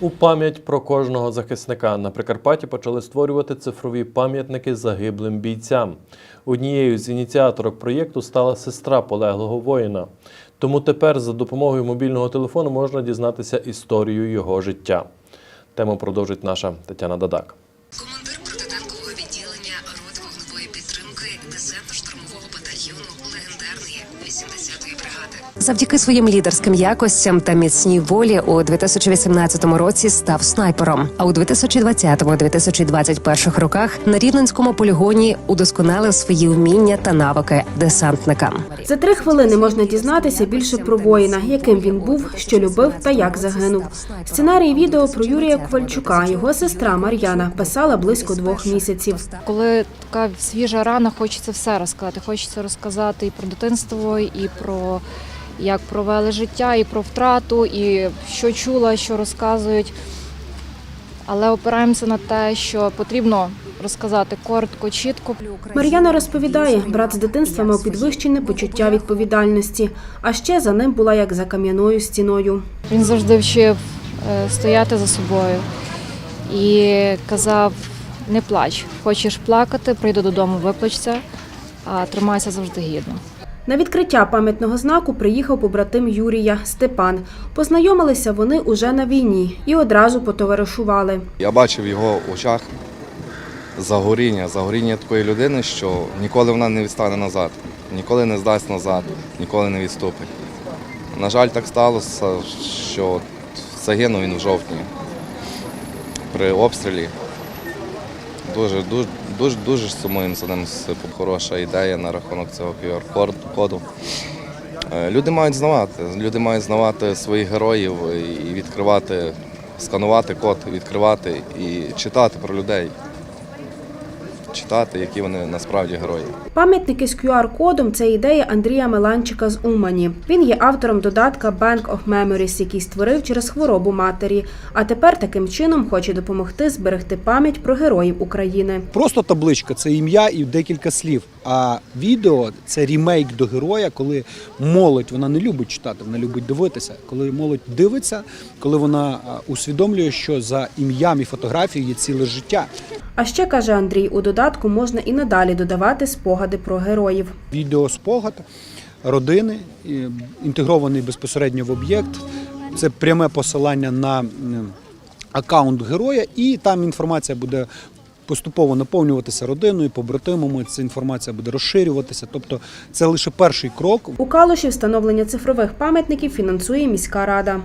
У пам'ять про кожного захисника на Прикарпатті почали створювати цифрові пам'ятники загиблим бійцям. Однією з ініціаторок проєкту стала сестра полеглого воїна. Тому тепер за допомогою мобільного телефону можна дізнатися історію його життя. Тему продовжить наша Тетяна Дадак. Підтримки десантно-штурмового батальйону легендарної 80-ї бригади. Завдяки своїм лідерським якостям та міцній волі у 2018 році став снайпером. А у 2020-2021 роках на рівненському полігоні удосконалив свої вміння та навики десантника. За три хвилини можна дізнатися більше про воїна, яким він був, що любив та як загинув. Сценарій відео про Юрія Ковальчука, його сестра Мар'яна, писала близько двох місяців. Коли така свіжа рана, хочеться все розказати. Хочеться розказати і про дитинство, і про як провели життя, і про втрату, і що чула, що розказують. Але опираємося на те, що потрібно розказати коротко, чітко. Мар'яна розповідає, брат з дитинства мав підвищене почуття відповідальності, а ще за ним була як за кам'яною стіною. Він завжди вчив е, стояти за собою і казав: не плач, хочеш плакати, прийди додому, виплачся, а тримайся завжди гідно. На відкриття пам'ятного знаку приїхав побратим Юрія Степан. Познайомилися вони уже на війні і одразу потоваришували. Я бачив в його очах загоріння, загоріння такої людини, що ніколи вона не відстане назад, ніколи не здасть назад, ніколи не відступить. На жаль, так сталося, що загинув він в жовтні при обстрілі. Дуже, дуже, дуже, дуже сумуємо за ним. Хороша ідея на рахунок цього QR-коду. Е, Люди мають знавати, люди мають знавати своїх героїв і відкривати, сканувати код, відкривати і читати про людей. Читати, які вони насправді герої. Пам'ятники з QR-кодом це ідея Андрія Меланчика з Умані. Він є автором додатка Bank of Memories, який створив через хворобу матері. А тепер таким чином хоче допомогти зберегти пам'ять про героїв України. Просто табличка це ім'я і декілька слів. А відео це рімейк до героя, коли молодь вона не любить читати, вона любить дивитися. Коли молодь дивиться, коли вона усвідомлює, що за ім'ям і фотографією є ціле життя. А ще каже Андрій, у додатку можна і надалі додавати спогади про героїв. Відео спогад родини інтегрований безпосередньо в об'єкт. Це пряме посилання на аккаунт героя, і там інформація буде. Поступово наповнюватися родиною, побратимами. Ця інформація буде розширюватися. Тобто, це лише перший крок У Калуші встановлення цифрових пам'ятників фінансує міська рада.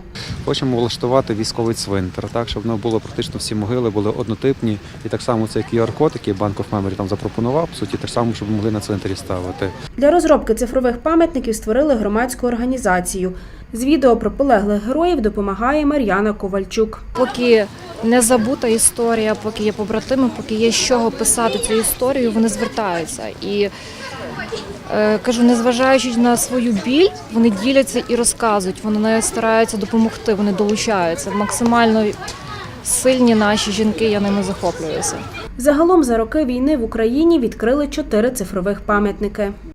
Хочемо влаштувати військовий цвинтар, так щоб воно було практично всі могили були однотипні. І так само цей QR-код, який Bank of Memory там запропонував, по суті, так само, щоб могли на цвинтарі ставити. Для розробки цифрових пам'ятників створили громадську організацію. З відео про полеглих героїв допомагає Мар'яна Ковальчук. Поки не забута історія, поки є побратими, поки є з чого писати цю історію, вони звертаються. І е, кажу, незважаючи на свою біль, вони діляться і розказують. Вони не стараються допомогти, вони долучаються. Максимально сильні наші жінки, я ними захоплююся. Загалом за роки війни в Україні відкрили чотири цифрових пам'ятники.